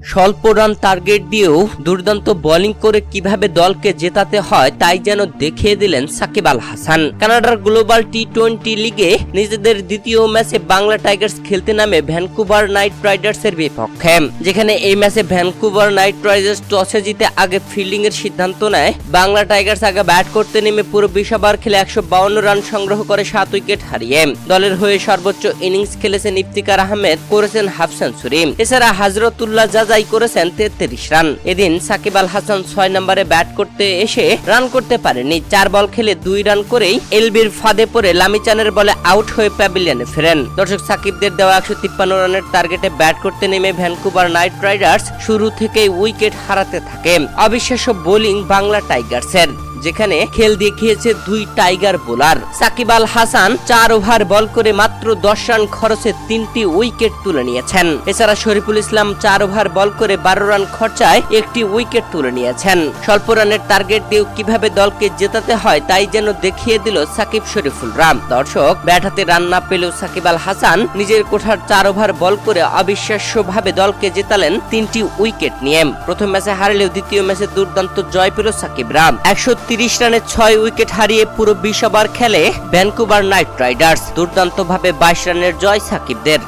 স্বল্প run target দিয়েও দুর্দান্ত বোলিং করে কীভাবে দলকে জেতাতে হয় তাই যেন দেখিয়ে দিলেন সাকিব আল হাসান। কানাডার গ্লোবাল টি টোয়েন্টি লিগে নিজেদের দ্বিতীয় ম্যাচে বাংলা টাইগার্স খেলতে নামে ভ্যানকুভার নাইট রাইডার্সের বিপক্ষে। যেখানে এই ম্যাচে ভ্যানকুভার নাইট রাইডার্স টসে জিতে আগে ফিল্ডিং এর সিদ্ধান্ত নেয়। বাংলা টাইগার্স আগে ব্যাট করতে নেমে পুরো বিশ খেলে একশো রান সংগ্রহ করে সাত উইকেট হারিয়ে। দলের হয়ে সর্বোচ্চ ইনিংস খেলেছেন ইফতিকার আহমেদ, করেছেন হাফ সেঞ্চুরি। এছাড়া হাজরতুল্লাহ যাচাই করেছেন তেত্রিশ রান। এদিন সাকিব আল হাসান ছয় নম্বরে ব্যাট করতে এসে রান করতে পারেনি। চার বল খেলে দুই রান করেই এলবির ফাঁদে পড়ে লামিচানের বলে আউট হয়ে প্যাভিলিয়নে ফেরেন। দর্শক, সাকিবদের দেওয়া একশো তিপ্পান্ন রানের টার্গেটে ব্যাট করতে নেমে ভ্যানকুভার নাইট রাইডার্স শুরু থেকেই উইকেট হারাতে থাকে। অবিশ্বাস্য বোলিং বাংলা টাইগার্সের। যেখানে খেল দেখিয়েছে দুই টাইগার বোলার। সাকিব আল হাসান চার ওভার বল করে মাত্র দশ রান খরচে তিনটি উইকেট তুলে নিয়েছেন। এছাড়া শরীফুল ইসলাম চার ওভার বল করে বারো রান খরচায় একটি উইকেট তুলে নিয়েছেন। স্বল্প রানের টার্গেট দিয়েও কীভাবে দলকে জেতাতে হয় তাই যেন দেখিয়ে দিল সাকিব শরীফুল রাম। দর্শক, ব্যাট হাতে রান না পেলেও সাকিব আল হাসান নিজের কোঠার চার ওভার বল করে অবিশ্বাস্যভাবে দলকে জেতালেন তিনটি উইকেট নিয়ে। প্রথম ম্যাচে হারলেও দ্বিতীয় ম্যাচে দুর্দান্ত জয় পেল সাকিব রাম। একশো তিরিশ রানে ছয় উইকেট হারিয়ে পুরো বিশ খেলে ভ্যানকুভার নাইট রাইডার্স দুর্দান্তভাবে বাইশ রানের জয় সাকিবদের।